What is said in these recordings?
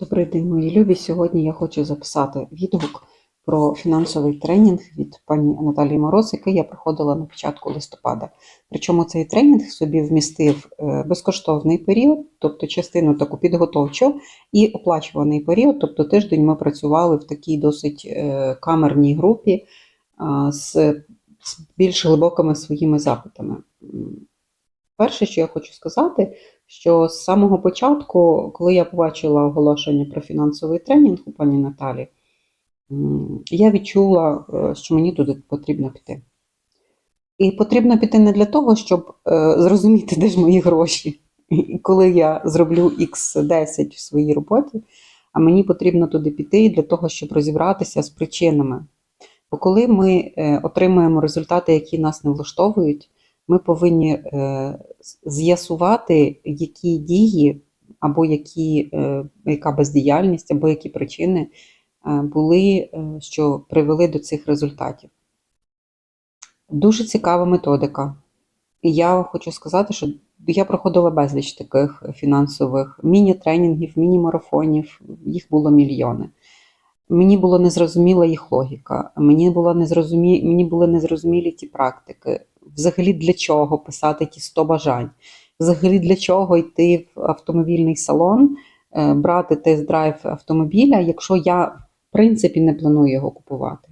Добрий день, мої любі. Сьогодні я хочу записати відгук про фінансовий тренінг від пані Наталії Мороз, який я проходила на початку листопада. Причому цей тренінг собі вмістив е, безкоштовний період, тобто частину таку підготовчу, і оплачуваний період, тобто тиждень ми працювали в такій досить е, камерній групі з з більш глибокими своїми запитами. Перше, що я хочу сказати, що з самого початку, коли я побачила оголошення про фінансовий тренінг у пані Наталі, я відчула, е, що мені туди потрібно піти. І потрібно піти не для того, щоб е, зрозуміти, де ж мої гроші, і коли я зроблю X10 в своїй роботі, а мені потрібно туди піти для того, щоб розібратися з причинами. Бо коли ми е, отримуємо результати, які нас не влаштовують, ми повинні е, з'ясувати, які дії або які, е, яка бездіяльність, або які причини е, були, що привели до цих результатів. Дуже цікава методика. Я хочу сказати, що я проходила безліч таких фінансових міні-тренінгів, міні-марафонів, їх було мільйони. Мені було незрозуміла їх логіка, мені, було незрозумі... мені були незрозумілі ті практики. Взагалі для чого писати ті 100 бажань? Взагалі для чого йти в автомобільний салон, е, брати тест-драйв автомобіля, якщо я в принципі не планую його купувати?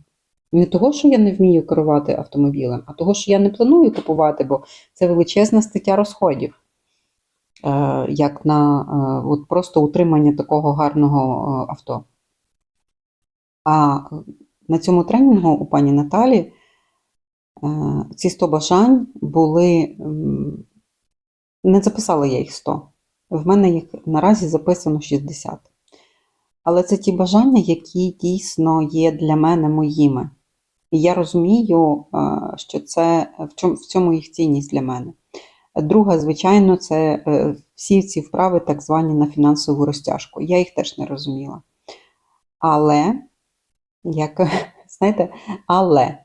Не того, що я не вмію керувати автомобілем, а того, що я не планую купувати, бо це величезна стаття розходів, е, як на е, от просто утримання такого гарного авто. А на цьому тренінгу у пані Наталі ці 100 бажань були. Не записала я їх 100. В мене їх наразі записано 60. Але це ті бажання, які дійсно є для мене моїми. І я розумію, що це в цьому їх цінність для мене. Друге, звичайно, це е, всі ці вправи, так звані на фінансову розтяжку. Я їх теж не розуміла. Але, як знаєте, але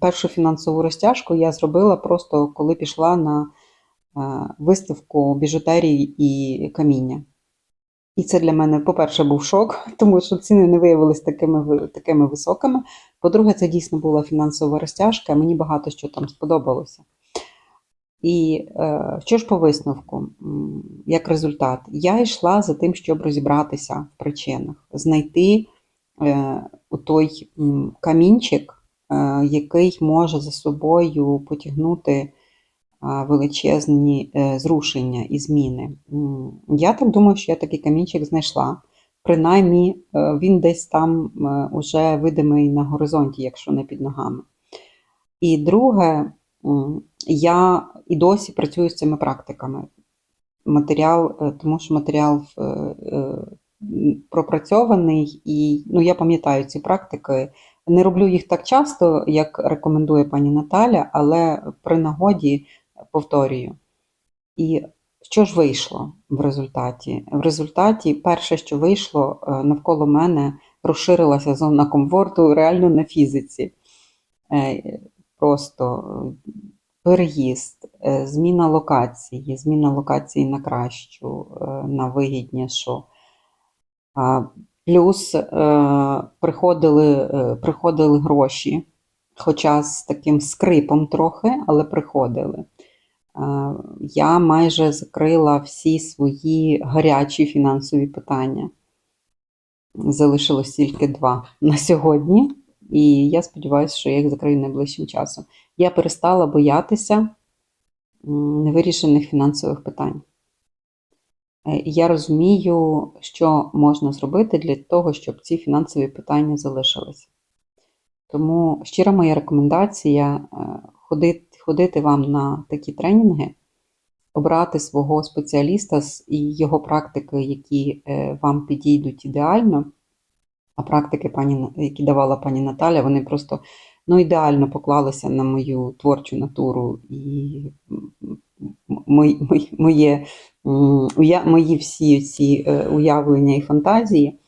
першу фінансову розтяжку я зробила просто коли пішла на е, виставку біжутерії і каміння. І це для мене, по-перше, був шок, тому що ціни не виявилися такими, такими високими. По-друге, це дійсно була фінансова розтяжка, мені багато що там сподобалося. І е, що ж по висновку, як результат, я йшла за тим, щоб розібратися в причинах, знайти е, той камінчик, який може за собою потягнути величезні е, зрушення і зміни. Я так думаю, що я такий камінчик знайшла. Принаймні, е, він десь там е, уже видимий на горизонті, якщо не під ногами. І друге, я і досі працюю з цими практиками. Матеріал, е, тому що матеріал е, е, пропрацьований, і ну, я пам'ятаю ці практики. Не роблю їх так часто, як рекомендує пані Наталя, але при нагоді повторюю. І що ж вийшло в результаті? В результаті, перше, що вийшло, е, навколо мене розширилася зона комфорту реально на фізиці. Е, Просто е, переїзд, зміна локації, зміна локації на кращу, на вигіднішу. Плюс е, приходили, е, приходили гроші, хоча з таким скрипом трохи, але приходили. Е, Я майже закрила всі свої гарячі фінансові питання. Залишилось тільки два на сьогодні, і я сподіваюся, що я їх закрию найближчим часом. Я перестала боятися невирішених фінансових питань. Е, Я розумію, що можна зробити для того, щоб ці фінансові питання залишилися. Тому щира моя рекомендація е, ходити, ходити вам на такі тренінги, обрати свого спеціаліста і його практики, які е, вам підійдуть ідеально. А практики, пані, які давала пані Наталя, вони просто ну, ідеально поклалися на мою творчу натуру і мої, моє, уя- мої всі ці е, уявлення і фантазії.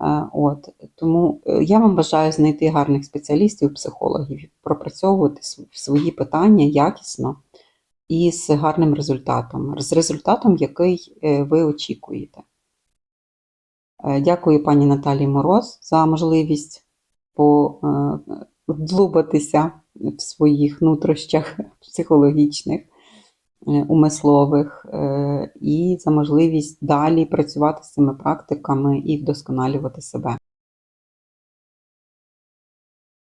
Е, От, тому е, я вам бажаю знайти гарних спеціалістів, психологів, пропрацьовувати свої питання якісно і з гарним результатом, з результатом, який ви очікуєте. Дякую пані Наталії Мороз за можливість по- е, в своїх нутрощах психологічних, умислових, е, і за можливість далі працювати з цими практиками і вдосконалювати себе.